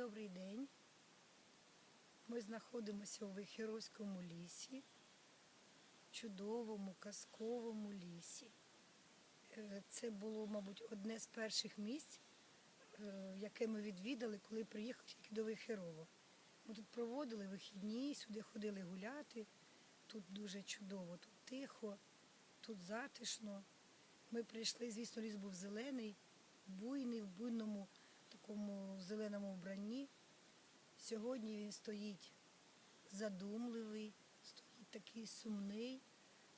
Добрий день. Ми знаходимося у Вихіровському лісі, чудовому, казковому лісі. Е, Це було, мабуть, одне з перших місць, е, яке ми відвідали, коли приїхали тільки до Вихірова. Ми тут проводили вихідні, сюди ходили гуляти. Тут дуже чудово, тут тихо, тут затишно. Ми прийшли, звісно, ліс був зелений, буйний, в буйному такому зеленому вбранні. Сьогодні він стоїть задумливий, стоїть такий сумний,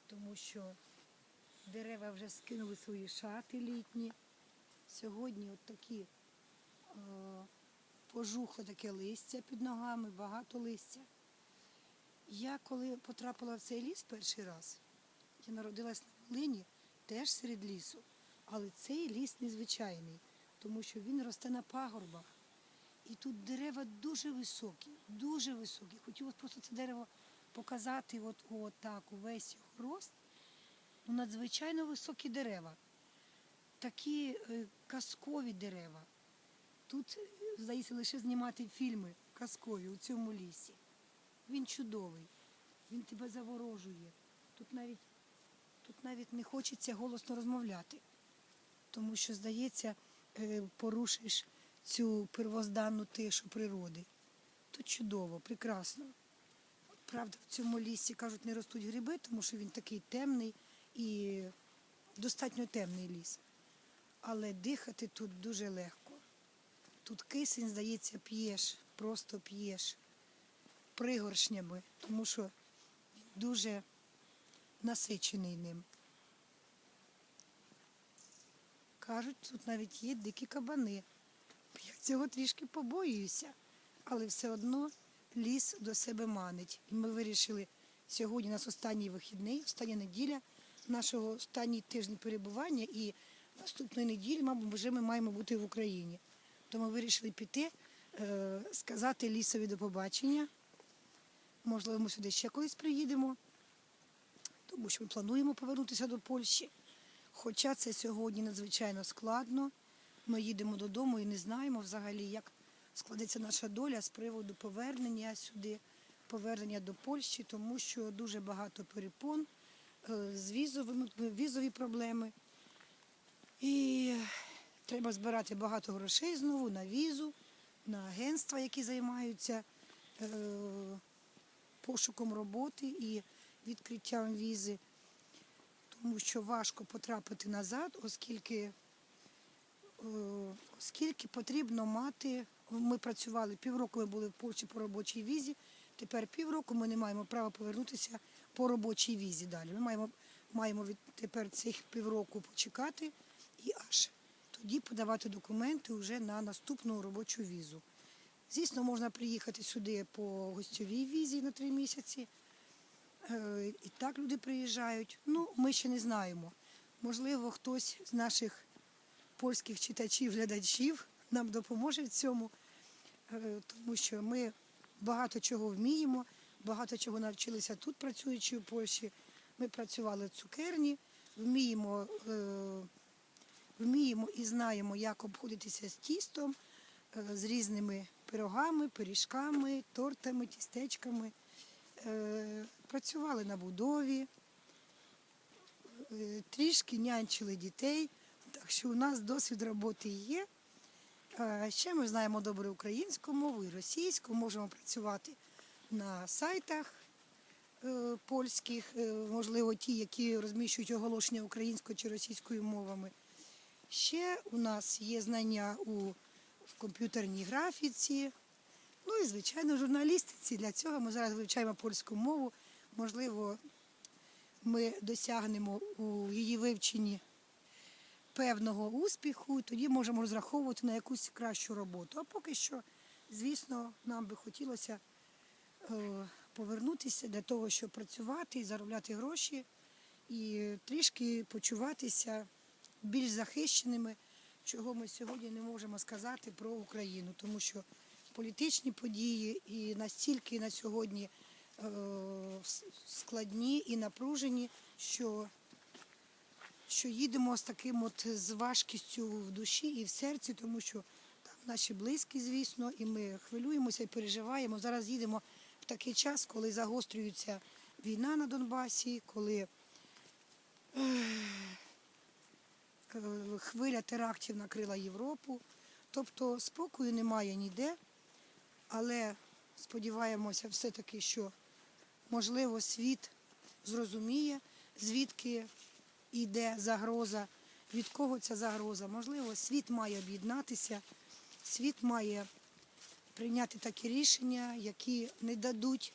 тому що дерева вже скинули свої шати літні. Сьогодні от такі е, пожухле таке листя під ногами, багато листя. Я коли потрапила в цей ліс перший раз, я народилась на Волині, теж серед лісу. Але цей ліс незвичайний, тому що він росте на пагорбах. І тут дерева дуже високі, дуже високі. Хотів от просто це дерево показати, от, от так, увесь його рост. Ну, надзвичайно високі дерева. Такі е, казкові дерева. Тут, е, здається, лише знімати фільми казкові у цьому лісі. Він чудовий, він тебе заворожує. Тут навіть, тут навіть не хочеться голосно розмовляти, тому що, здається, порушиш цю первозданну тишу природи. Тут чудово, прекрасно. Правда, в цьому лісі, кажуть, не ростуть гриби, тому що він такий темний і достатньо темний ліс. Але дихати тут дуже легко. Тут кисень, здається, п'єш, просто п'єш пригоршнями, тому що дуже насичений ним. Кажуть, тут навіть є дикі кабани. Я цього трішки побоююся, але все одно ліс до себе манить. І ми вирішили сьогодні у нас останній вихідний, остання неділя нашого останній тиждень перебування, і наступної неділі, мабуть, вже ми маємо бути в Україні. То ми вирішили піти, е, сказати лісові до побачення. Можливо, ми сюди ще колись приїдемо, тому що ми плануємо повернутися до Польщі. Хоча це сьогодні надзвичайно складно. Ми їдемо додому і не знаємо взагалі, як складеться наша доля з приводу повернення сюди, повернення до Польщі, тому що дуже багато перепон е, з візовими візові проблеми. І треба збирати багато грошей знову на візу, на агентства, які займаються е, пошуком роботи і відкриттям візи, тому що важко потрапити назад, оскільки Е, оскільки потрібно мати, ми працювали півроку, ми були в Польщі по робочій візі, тепер півроку ми не маємо права повернутися по робочій візі далі. Ми маємо, маємо від тепер цих півроку почекати і аж тоді подавати документи вже на наступну робочу візу. Звісно, можна приїхати сюди по гостьовій візі на три місяці. Е, І так люди приїжджають. Ну, ми ще не знаємо. Можливо, хтось з наших польських читачів, глядачів нам допоможе в цьому, е, тому що ми багато чого вміємо, багато чого навчилися тут, працюючи в Польщі. Ми працювали в цукерні, вміємо, е, вміємо і знаємо, як обходитися з тістом, з різними пирогами, пиріжками, тортами, тістечками. Працювали на будові, е, трішки нянчили дітей. Так що у нас досвід роботи є. Ще ми знаємо добре українську мову і російську, можемо працювати на сайтах е, польських, е, можливо, ті, які розміщують оголошення українською чи російською мовами. Ще у нас є знання у, в комп'ютерній графіці, ну і, звичайно, журналістиці. Для цього ми зараз вивчаємо польську мову. Можливо, ми досягнемо у її вивченні певного успіху, тоді можемо розраховувати на якусь кращу роботу. А поки що, звісно, нам би хотілося е, повернутися для того, щоб працювати і заробляти гроші, і трішки почуватися більш захищеними, чого ми сьогодні не можемо сказати про Україну, тому що політичні події і настільки на сьогодні складні і напружені, що що їдемо з таким от з важкістю в душі і в серці, тому що там наші близькі, звісно, і ми хвилюємося і переживаємо. Зараз їдемо в такий час, коли загострюється війна на Донбасі, коли е, хвиля терактів накрила Європу. Тобто спокою немає ніде, але сподіваємося все-таки, що можливо світ зрозуміє, звідки йде загроза, від кого ця загроза. Можливо, світ має об'єднатися, світ має прийняти такі рішення, які не дадуть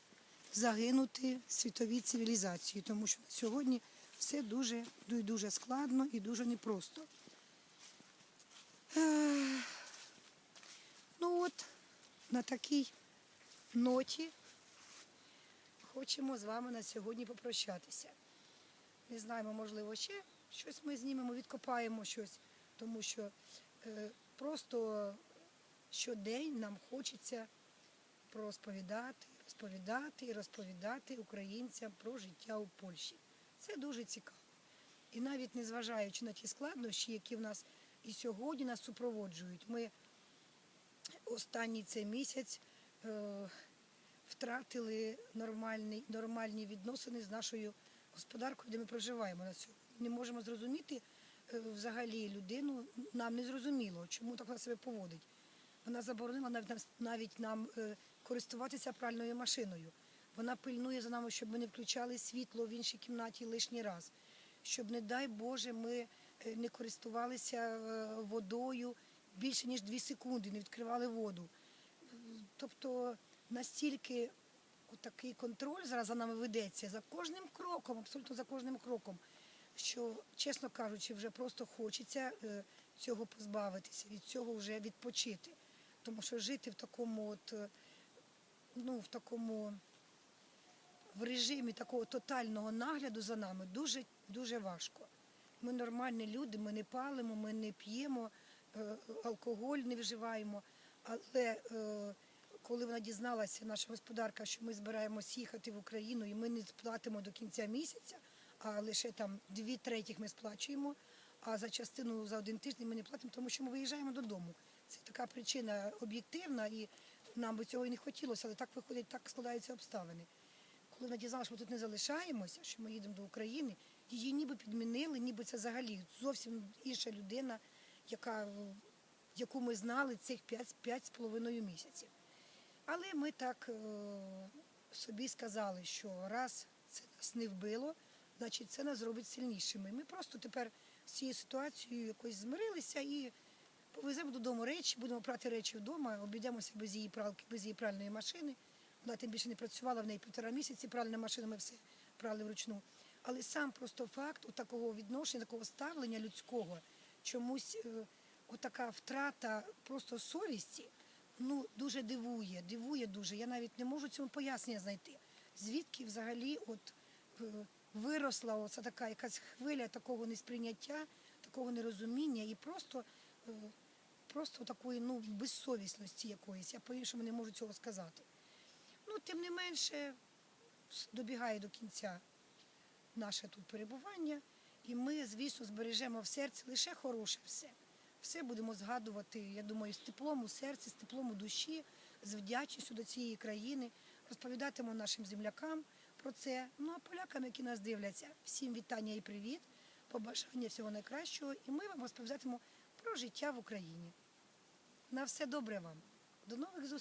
загинути світовій цивілізації, тому що сьогодні все дуже, дуже складно і дуже непросто. Ну от, на такій ноті хочемо з вами на сьогодні попрощатися. Не знаємо, можливо, ще щось ми знімемо, відкопаємо щось, тому що е, просто щодень нам хочеться розповідати, розповідати і розповідати українцям про життя у Польщі. Це дуже цікаво. І навіть незважаючи на ті складнощі, які в нас і сьогодні нас супроводжують, ми останній цей місяць е, втратили нормальні, нормальні відносини з нашою господаркою, де ми проживаємо на сьогодні. Не можемо зрозуміти е, взагалі людину, нам не зрозуміло, чому так вона себе поводить. Вона заборонила навіть нам, навіть нам е, користуватися пральною машиною. Вона пильнує за нами, щоб ми не включали світло в іншій кімнаті лишній раз, щоб, не дай Боже, ми е, не користувалися водою більше ніж дві секунди, не відкривали воду. Тобто настільки такий контроль зараз за нами ведеться за кожним кроком, абсолютно за кожним кроком, що, чесно кажучи, вже просто хочеться е, цього позбавитися, від цього вже відпочити. Тому що жити в такому от, е, ну, в такому в режимі такого тотального нагляду за нами дуже, дуже важко. Ми нормальні люди, ми не палимо, ми не п'ємо, е, алкоголь не вживаємо. Але коли вона дізналася, наша господарка, що ми збираємось їхати в Україну і ми не сплатимо до кінця місяця, а лише там дві третіх ми сплачуємо, а за частину за один тиждень ми не платимо, тому що ми виїжджаємо додому. Це така причина об'єктивна, і нам би цього і не хотілося, але так виходить, так складаються обставини. Коли вона дізналася, що ми тут не залишаємося, що ми їдемо до України, її ніби підмінили, ніби це взагалі зовсім інша людина, яка, яку ми знали цих п'ять, п'ять з половиною місяців. Але ми так е, собі сказали, що раз це нас не вбило, значить це нас зробить сильнішими. Ми просто тепер з цією ситуацією якось змирилися і повеземо додому речі, будемо прати речі вдома, обійдемося без її пралки, без її пральної машини. Вона тим більше не працювала, в неї півтора місяці пральна машина, ми все прали вручну. Але сам просто факт такого відношення, такого ставлення людського, чомусь е, отака втрата просто совісті, ну дуже дивує, дивує дуже. Я навіть не можу цьому пояснення знайти. Звідки взагалі от е, виросла оця така якась хвиля такого несприйняття, такого нерозуміння і просто, е, просто такої ну, безсовісності якоїсь. Я по-іншому не можу цього сказати. Ну, тим не менше, добігає до кінця наше тут перебування, і ми, звісно, збережемо в серці лише хороше все. Все будемо згадувати, я думаю, з теплом у серці, з теплом у душі, з вдячністю до цієї країни, розповідатимемо нашим землякам про це. Ну а полякам, які нас дивляться, всім вітання і привіт, побажання всього найкращого, і ми вам розповідатимемо про життя в Україні. На все добре вам. До нових зустрічей!